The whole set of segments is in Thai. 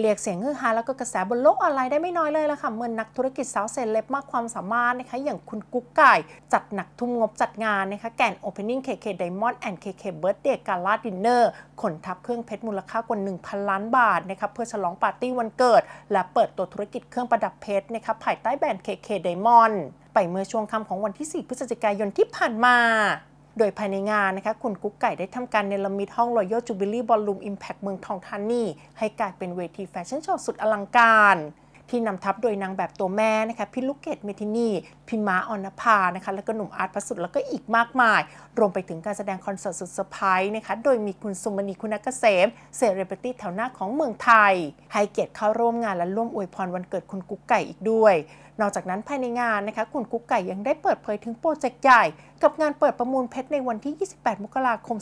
เรียกเสียงฮือฮาแล้วก็กระแสบนโลกออนไลน์ได้ไม่น้อยเลยละค่ะเมื่อนนักธุรกิจสาวเซเลบมากความสามารถนะคะอย่างคุณกุ๊กไก่จัดหนักทุ่มงบจัดงานนะคะแกน Opening KK Diamond and KK Birthday Gala Dinner ขนทับเครื่องเพชรมูลค่ากว่า 1,000 ล้านบาทนะคะเพื่อฉลองปาร์ตี้วันเกิด และเปิดตัวธุรกิจเครื่องประดับเพชรนะคะภายใต้แบรนด์ KK Diamond ไปเมื่อช่วงค่ำของวันที่ 4 พฤศจิกายนที่ผ่านมา โดยภายในงานนะคะคุณกุ๊กไก่ได้ทำการเนรมิตห้องรอยัลจูบิลลี่บอลลูมอิมแพคเมืองทองธานีให้กลายเป็นเวทีแฟชั่นโชว์สุดอลังการ ที่นำทัพโดยนางแบบตัวแม่นะคะพี่ลูกเกดเมทินีพิม้าออนภานะคะแล้วก็หนุ่มอาร์ตพสุดแล้วก็อีกมากมาย รวมไปถึงการแสดงคอนเสิร์ตสุดเซอร์ไพรส์นะคะโดยมีคุณสุมณีคุณเกษมเซเลบริตี้แถวหน้าของเมืองไทย ให้เกียรติเข้าร่วมงานและร่วมอวยพรวันเกิดคุณกุ๊กไก่อีกด้วย นอกจากนั้นภายในงานนะคะคุณกุ๊กไก่ยังได้เปิดเผยถึงโปรเจกต์ใหญ่ กับงานเปิดประมูลเพชรในวันที่ 28 มกราคม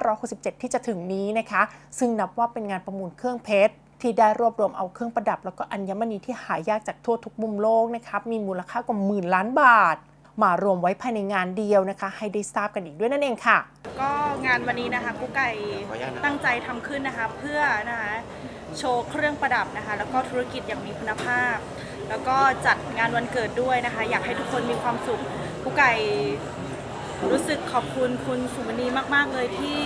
2567 ที่จะถึงนี้นะคะ ซึ่งนับว่าเป็นงานประมูลเครื่องเพชร ที่ได้รวบรวมเอาเครื่องประดับ แล้วก็อัญมณีที่หายากจากทั่วทุกมุมโลกนะครับมีมูลค่ากว่าหมื่นล้านบาท มารวมไว้ภายในงานเดียวนะคะ ให้ได้ทราบกันอีกด้วยนั่นเองค่ะ ก็งานวันนี้นะคะกุ๊กไก่ตั้งใจทำขึ้นนะคะ เพื่อนะคะโชว์เครื่องประดับนะคะ แล้วก็ธุรกิจอย่างมีคุณภาพ แล้วก็จัดงานวันเกิดด้วยนะคะ อยากให้ทุกคนมีความสุขกุ๊กไก่รู้สึกขอบคุณคุณสุมณีมาก ๆ เลยที่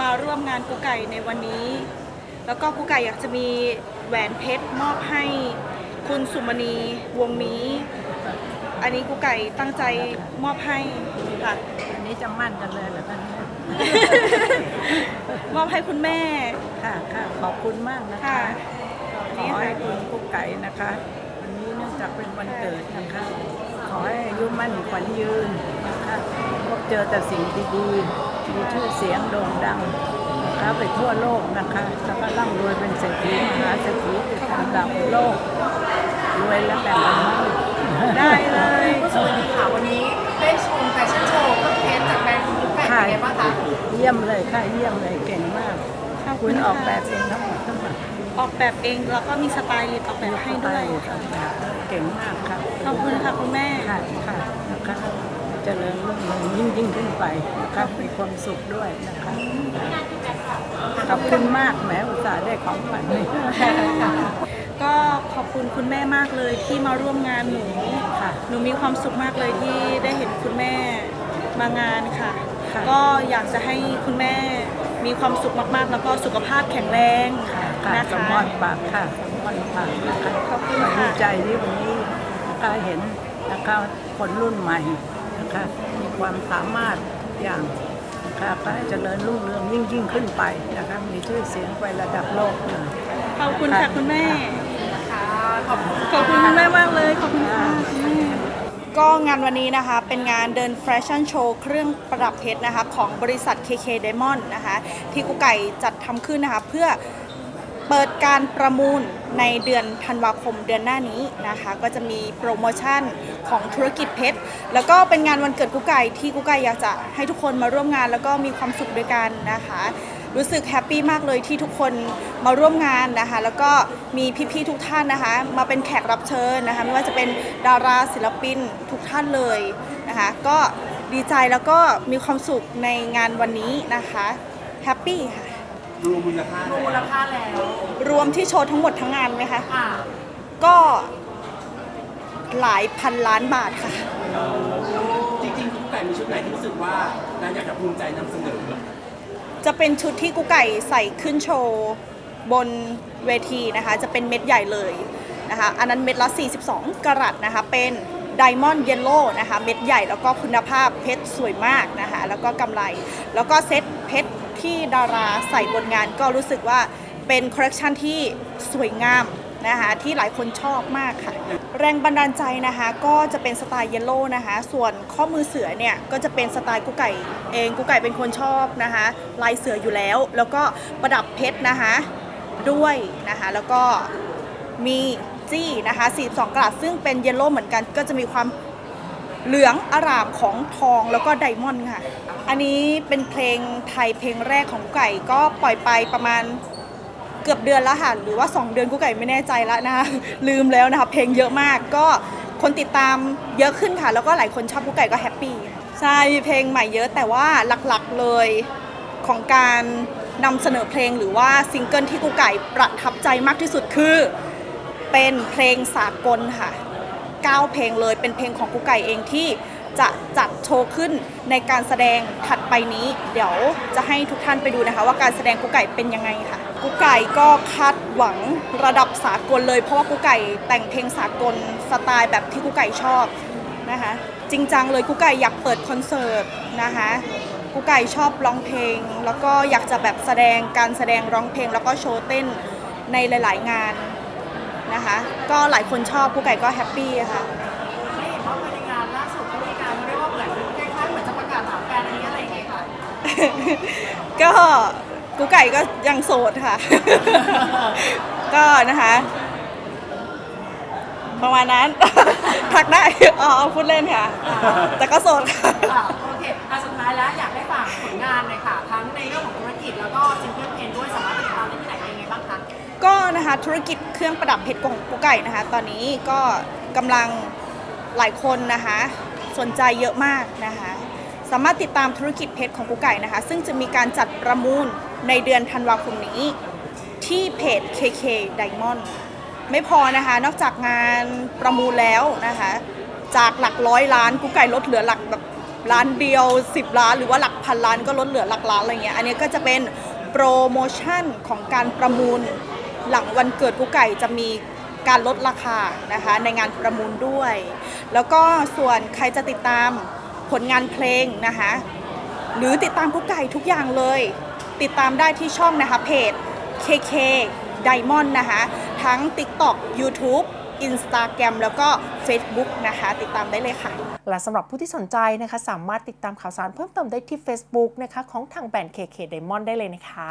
มาร่วมงานกุ๊กไก่ในวันนี้ แล้วก็กุ๊กไก่อยากจะมีแหวนเพชรมอบให้คุณสุมณีวงนี้ อันนี้กุ๊กไก่ตั้งใจมอบให้ค่ะ อันนี้จะมั่นกันเลยเหรอคะเนี่ยมอบให้คุณแม่ ค่ะค่ะขอบคุณมากนะค่ะ คะขนี่อค่ะให้คุณกุ๊กไก่นะคะวันนี้เนื่องจากเป็นวันเกิดนะคะ ขอให้อายุมั่นขวัญยืนนะคะพบเจอแต่สิ่งดีๆมีชื่อเสียงโด่งดังนะ คะไปทั่วโลกนะคะแล้วก็ร่ำรวยเป็นเศรษฐีมหาเศรษฐีติดอันดับโลก รวยและแบ่งกันมากได้เลยสวัสดีค่ะวันนี้ได้ชมแฟชั่นโชว์เครื่องเพชรจากแบรนด์คุณกุ๊กไก่เป็นไงบ้างคะเยี่ยมเลยค่ะเยี่ยมเลยเก่งมากขอบคุคุณณออกแบบค่ะเองทั้งหมดทั้งหมดออกแบบเองแล้วก็มีสไตลิสต์ออกแบบให้ด้วยค่ะเก่งมากค่ะขอบคุณค่ะคุณแม่ค่ะค่ะนะคะเจริญรุ่งเรืองยิ่งยิ่งขึ้นไปนะคะมีความสุขด้วยนะคะขอบคุณมากแหมอุตส่าห์ได้ของขวัญนี่ก็ขอบคุณคุณแม่มากเลยที่มาร่วมงานหนูค่ะ หนูมีความสุขมากเลยที่ได้เห็นคุณแม่มางานค่ะค่ะก็อยากจะให้คุณแม่มีความสุขมากๆ แล้วก็สุขภาพแข็งแรงค่ะค่ะนะสมคะพรปากค่ะสมพรปากนะคะขอบคุณค่ะดีใจที่วันนี้นะคะเห็นนะคะคนรุ่นใหม่นะ คะมีความสามารถอย่างนะคะก็ให้เจริญรุ่งเรืองยิ่งยิ่งขึ้นไปนะคะมีชื่อเสียงไประดับโลกเลยขอบคุณค่ะคุณแม่ค่ะขอบคุณขอบคุณคุณแม่มากเลยขอบคุณค่ะคุณแม่ก็งานวันนี้นะคะเป็นงานเดินแฟชั่นโชว์เครื่องประดับเพชรนะคะของบริษัท KK Diamond นะคะที่กุ๊กไก่จัดทำขึ้นนะคะเพื่อ เปิดการประมูลในเดือนธันวาคมเดือนหน้านี้นะคะ ก็จะมีโปรโมชั่นของธุรกิจเพชร แล้วก็เป็นงานวันเกิดกุ๊กไก่ที่กุ๊กไก่อยากจะให้ทุกคนมาร่วมงานแล้วก็มีความสุขด้วยกันนะคะ รู้สึกแฮปปี้มากเลยที่ทุกคนมาร่วมงานนะคะ แล้วก็มีพี่ๆทุกท่านนะคะ มาเป็นแขกรับเชิญนะคะ ไม่ว่าจะเป็นดาราศิลปินทุกท่านเลยนะคะ ก็ดีใจแล้วก็มีความสุขในงานวันนี้นะคะแฮปปี้ค่ะ รวมมูลค่ามูลค่าแล้ว รวมที่โชว์ทั้งหมดทั้งงานไหมคะค่ะก็หลายพันล้านบาทค่ะ จริงๆทุกไก่มีชุดไหนที่รู้สึกว่าเราอยากจะภูมิใจนำเสนอจะเป็นชุดที่กุ๊กไก่ใส่ขึ้นโชว์บนเวทีนะคะ จะเป็นเม็ดใหญ่เลยนะคะ อันนั้นเม็ดละ 42 กรัตนะคะ เป็นไดมอนด์เยลโล่นะคะ เม็ดใหญ่แล้วก็คุณภาพเพชรสวยมากนะคะ แล้วก็กำไร แล้วก็เซ็ตเพชร ที่ดาราใส่บนงานก็รู้สึกว่าเป็นคอลเลคชันที่สวยงามนะคะที่หลายคนชอบมากค่ะ แรงบันดาลใจนะคะ ก็จะเป็นสไตล์เยลโล่นะคะ ส่วนข้อมือเสือเนี่ย ก็จะเป็นสไตล์กุ๊กไก่เองกุ๊กไก่เป็นคนชอบนะคะ ลายเสืออยู่แล้ว แล้วก็ประดับเพชรนะคะ ด้วยนะคะ แล้วก็มีจี้นะคะ42กรัตซึ่งเป็นเยลโล่เหมือนกันก็จะมีความ เหลืองอร่ามของทองแล้วก็ไดมอนด์ค่ะ อันนี้เป็นเพลงไทยเพลงแรกของกุ๊กไก่ก็ปล่อยไปประมาณเกือบเดือนแล้วค่ะหรือว่า 2 เดือนกุ๊กไก่ไม่แน่ใจแล้วนะคะลืมแล้วนะคะเพลงเยอะมากก็คนติดตามเยอะขึ้นค่ะ แล้วก็หลายคนชอบกุ๊กไก่ก็แฮปปี้ใช่มีเพลงใหม่เยอะแต่ว่าหลักๆเลยของการนำเสนอเพลงหรือว่าซิงเกิลที่กูไก่ประทับใจมากที่สุดคือ เป็นเพลงสากลค่ะ 9 เพลงเลย เป็นเพลงของกูไก่เองที่จะจัดโชว์ขึ้นในการแสดงถัดไปนี้ เดี๋ยวจะให้ทุกท่านไปดูนะคะ ว่าการแสดงกูไก่เป็นยังไงค่ะกูไก่ก็คาดหวังระดับสากลเลย เพราะว่ากูไก่แต่งเพลงสากลสไตล์แบบที่กูไก่ชอบนะคะ จริงจังเลยกูไก่อยากเปิดคอนเสิร์ตนะคะกูไก่ชอบร้องเพลง แล้วก็อยากจะแบบแสดงการแสดงร้องเพลง แล้วก็โชว์เต้นในหลาย ๆ งาน นะคะ ก็หลายคนชอบผู้ไก่ก็แฮปปี้อะค่ะ ไม่เห็นว่าในงานล่าสุดก็มีการเรียกว่าเหมือนคล้ายๆเหมือนจะประกาศหาแฟนอันนี้อะไรอย่างเงี้ยค่ะ ก็กูไก่ก็ยังโสดค่ะ ก็นะคะ ประมาณนั้น ทักได้อ๋อพูดเล่นค่ะ แต่ก็โสดค่ะ อะโอเคอะสุดท้ายแล้วอยากให้ฝากผลงานหน่อยค่ะ ทั้งในเรื่องของธุรกิจแล้วก็ซิงเกิลเพลง นะคะธุรกิจเครื่องประดับเพชรของกูไก่นะคะ ตอนนี้ก็กำลังหลายคนนะคะสนใจเยอะมากนะคะ สามารถติดตามธุรกิจเพชรของกูไก่นะคะ ซึ่งจะมีการจัดประมูลในเดือนธันวาคมนี้ที่เพจ KK Diamond ไม่พอนะคะ นอกจากงานประมูลแล้วนะคะ จากหลักร้อยล้านกูไก่ลดเหลือหลักแบบล้านเดียว 10 ล้าน หรือว่าหลักพันล้านก็ลดเหลือหลักล้านอะไรเงี้ย อันนี้ก็จะเป็นโปรโมชั่นของการประมูล หลังวันเกิดกูไก่จะมีการลดราคานะคะในงานประมูลด้วย แล้วก็ส่วนใครจะติดตามผลงานเพลงนะคะหรือติดตามกุ๊กไก่ทุกอย่างเลย ติดตามได้ที่ช่องนะคะเพจ KK Diamond นะคะทั้ง TikTok YouTube Instagram แล้วก็ Facebook นะคะ ติดตามได้เลยค่ะ และสำหรับผู้ที่สนใจนะคะ สามารถติดตามข่าวสารเพิ่มเติมได้ที่ Facebook นะคะ ของทางแบรนด์ KK Diamond ได้เลยนะคะ